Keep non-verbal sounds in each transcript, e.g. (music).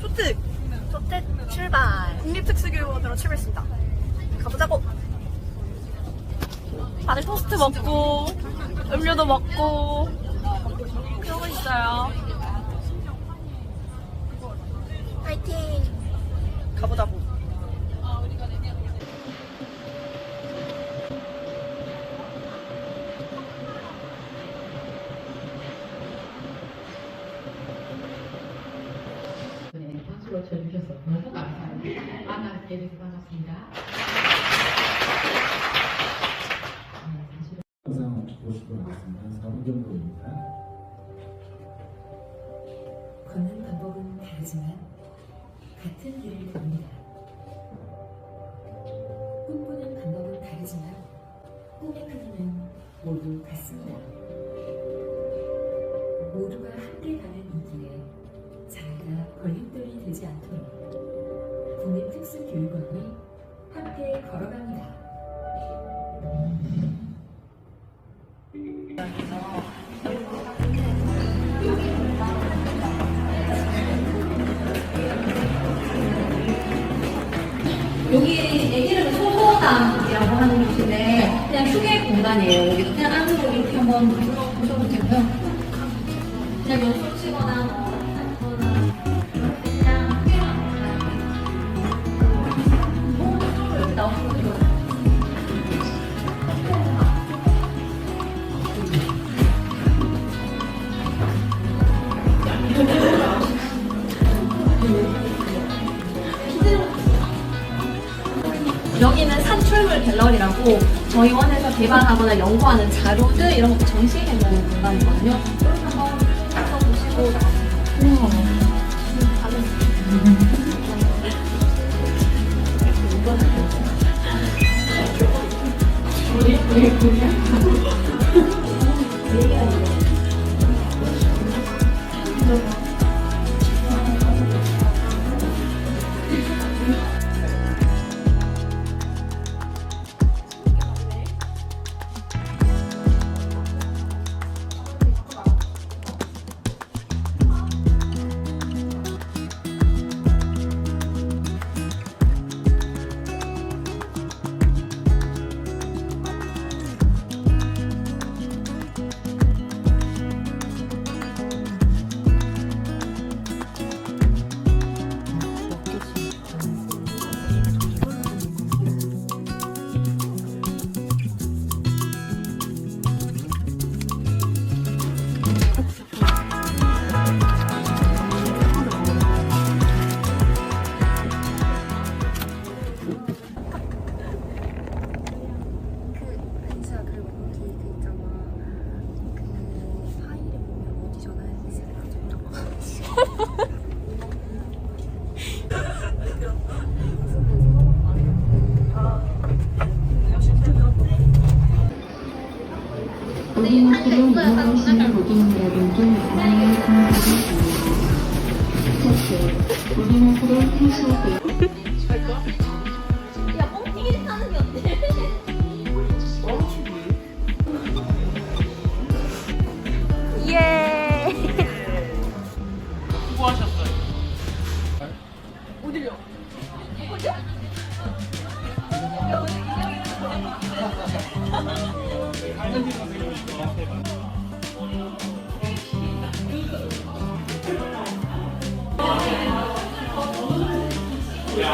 초특 초특 출발. 국립특수교육원으로 출발했습니다. 가보자고. 다들 토스트 먹고 음료도 먹고 그러고 있어요. 파이팅. 가보자고. 네, 박수로 쳐주셔서 너무 감사합니다. 만나게 돼서 반갑습니다. 네, 사실은 영상 보실 것 같습니다. 4분 정도입니다. 걷는 방법은 다르지만 같은 길을 갑니다. 꿈꾸는 방법은 다르지만 꿈의 크기는 모두 같습니다. 여기 애기를 소소당이라고 하는 곳인데 그냥 휴게 공간이에요. 여기도 그냥 안으로 이렇게 한번 보셔도 되고요. 그냥 연습 치거나 갤러리라고 저희 원에서 개발하거나 연구하는 자료들 이런 것도 전시해 놓은 공간이거든요. 이렇게 한번 가서 보시고. 한시야 그리고 거 기그그 보면 어디 전화했을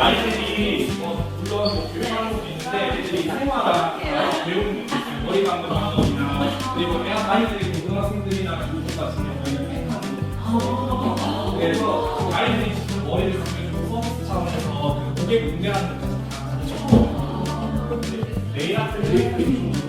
아이들이 뭐 물론 뭐 교육하는 것도 있는데 애들이 생활화 배우는 머리 감는 방법이나 그리고 아이들이 고등학생들이나 중学같은 경우에는 펜하는 그래서 아이들이 직접 머리를 감겨주고 서비스 차원에서 그 고객 응대하는 것까지 다 가르쳐 네일 아트를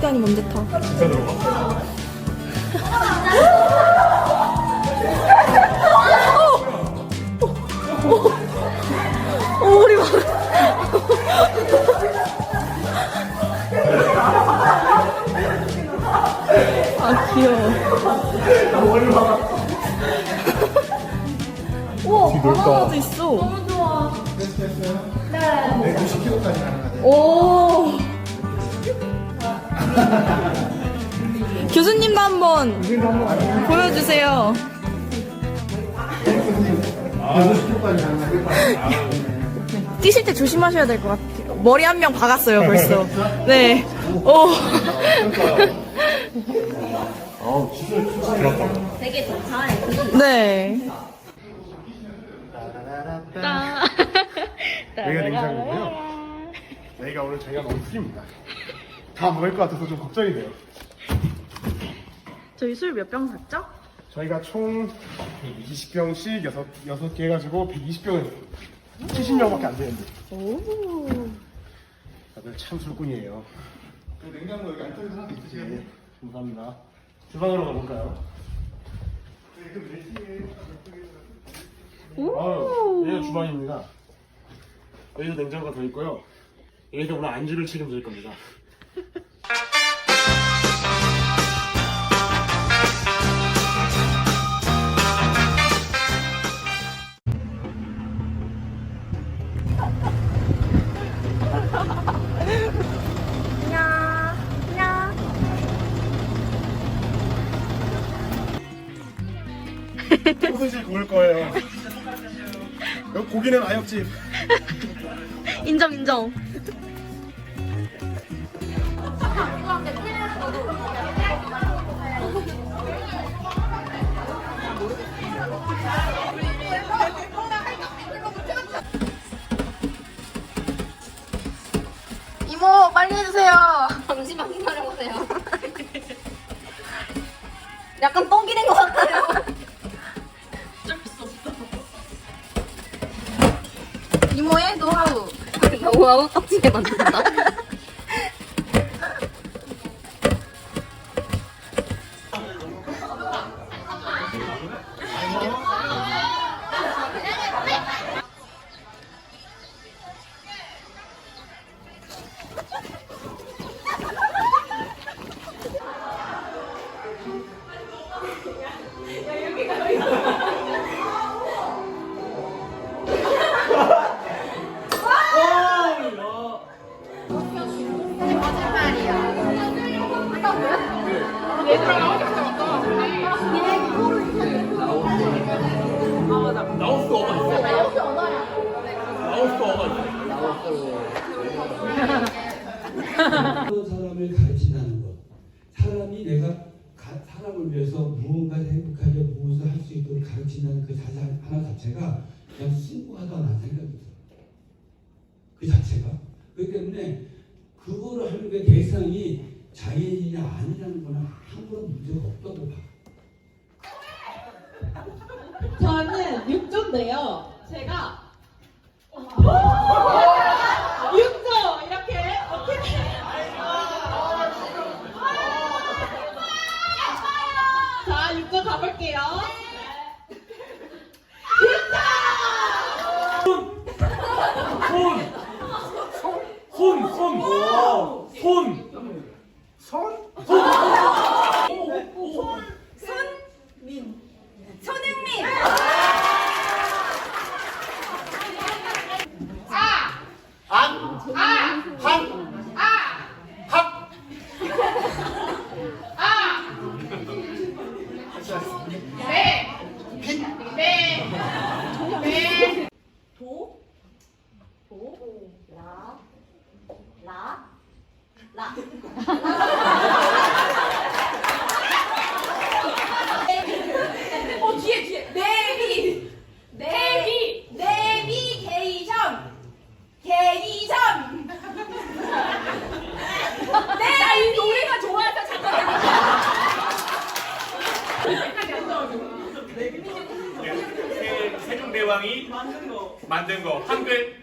때 아니면 언제 타? 오, 아 귀여워. 우와 바나나도 있어. 너무 좋아. 네. 90kg까지 가능하대요. 오. (laughs) 교수님도 한번 보여주세요. (laughs) 뛰실 때 조심하셔야 될 것 같아요. 머리 한 명 박았어요, 벌써. 네. 오. 되게 (laughs) 좋다. 네. 여기가 냉장고고요. 여기가 오늘 저희가 먹을 술입니다. 다 먹을 것 같아서 좀 걱정이 돼요. 저희 술 몇 병 샀죠? 저희가 총 20병씩 6, 6개 해가지고 120병을 70명밖에 안 되는데. 다들 참 술꾼이에요. 냉장고 여기 안쪽에 하나 있으세요? 네, 감사합니다. 주방으로 가볼까요? 아유, 여기가 주방입니다. 여기도 냉장고가 더 있고요. 여기가 오늘 안주를 책임질 겁니다. 소세지 구울 거예요. 여기 고기는 아역집. 인정, 인정. 이모, 빨리 해주세요. 잠시만 기다려보세요. (laughs) 약간 떡이 된 것 같아요. 노하우. 너무 아무깝지게 만든다. 자체가 그냥 숭고하다는 생각이 들어요. 그 자체가. 그렇기 때문에 그거를 하는 게 대상이 자연이냐 아니냐는 거는 아무런 문제가 없다고 봐. 저는 6조인데요. 제가 6조 이렇게 어떻게 자 6조 가볼게요. 손! 손! 손! 손! 손흥민. 어 뒤에 뒤에 내비 내비 내비게이션 게이션 내가 이 노래가 좋아서 잠깐 세종 대왕이 만든 거. 만든 거 한글.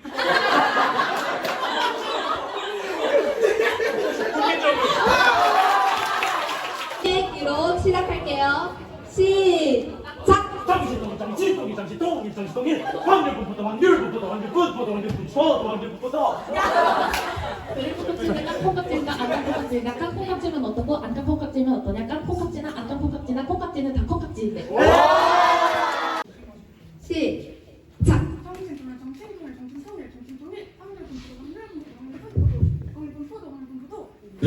후기적으로. 로 시작할게요. 시작! 잠시 칠동이 잠시 동이 잠시 동일 확률부터 확률부터 확률부터 확률부터 확률부터. 콩깍지는 콩깍지인가 안 콩깍지인가 깡콩깍지면 어떻고 안 깡콩깍지면 어떠냐? 깡콩깍지나 안 깡콩깍지나 콩깍지는 다 콩 깍지인데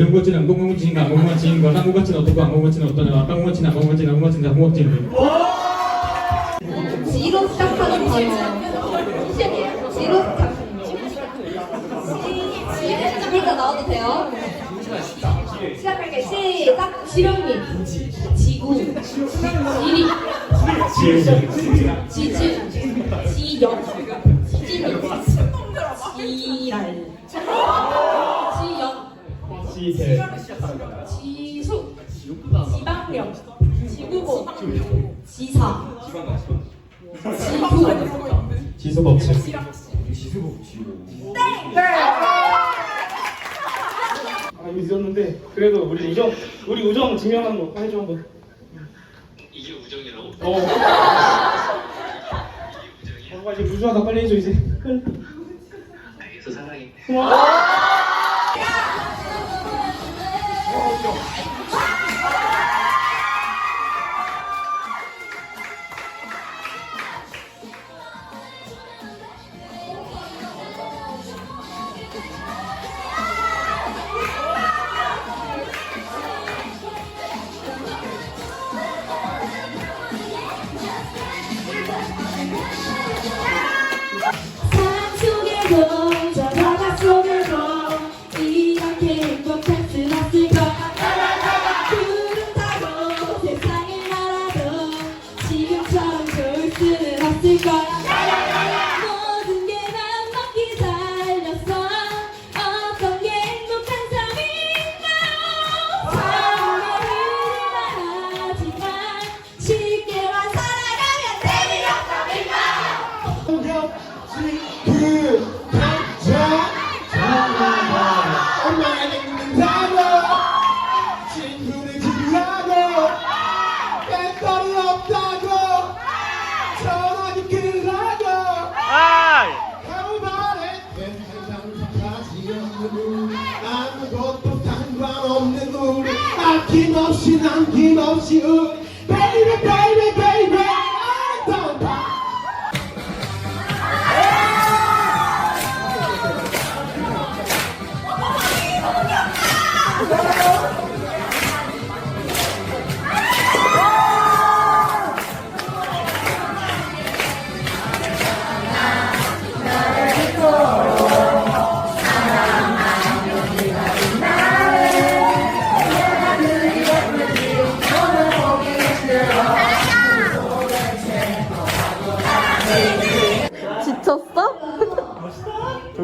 안공공지인가 안공공지인 거 한국어치는 어떻고 안공어치는 어떠냐 한국어치는 안공어치는 안공어치는 한국어치는 지로 시작하는 단어 시작이에요 지로 시작. 지 그러니까 나와도 돼요. 시작할게. 시작. 지렁이 지구. 지리. 지지 지역 지진 지수. 지방령. 지구본 지사. 지구. 지수 법칙. 아 이거 늦었는데 그래도 우리 우정 우리 우정 증명하는 거 해줘 한번. 이게 우정이라고? 어. 어, 이제 무주하다. 빨리 해줘 이제. 빨리 알겠어 사랑해 아낌없이 남김없이 우리 Baby baby baby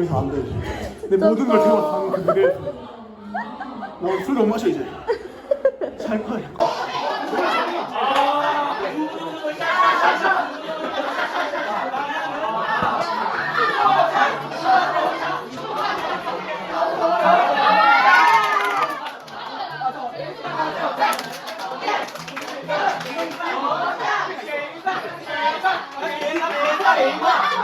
저기 다안 돼. 내 모든 걸 들어 가는 그게. 나술 너무 마셔 이제. 잘 거야. 그것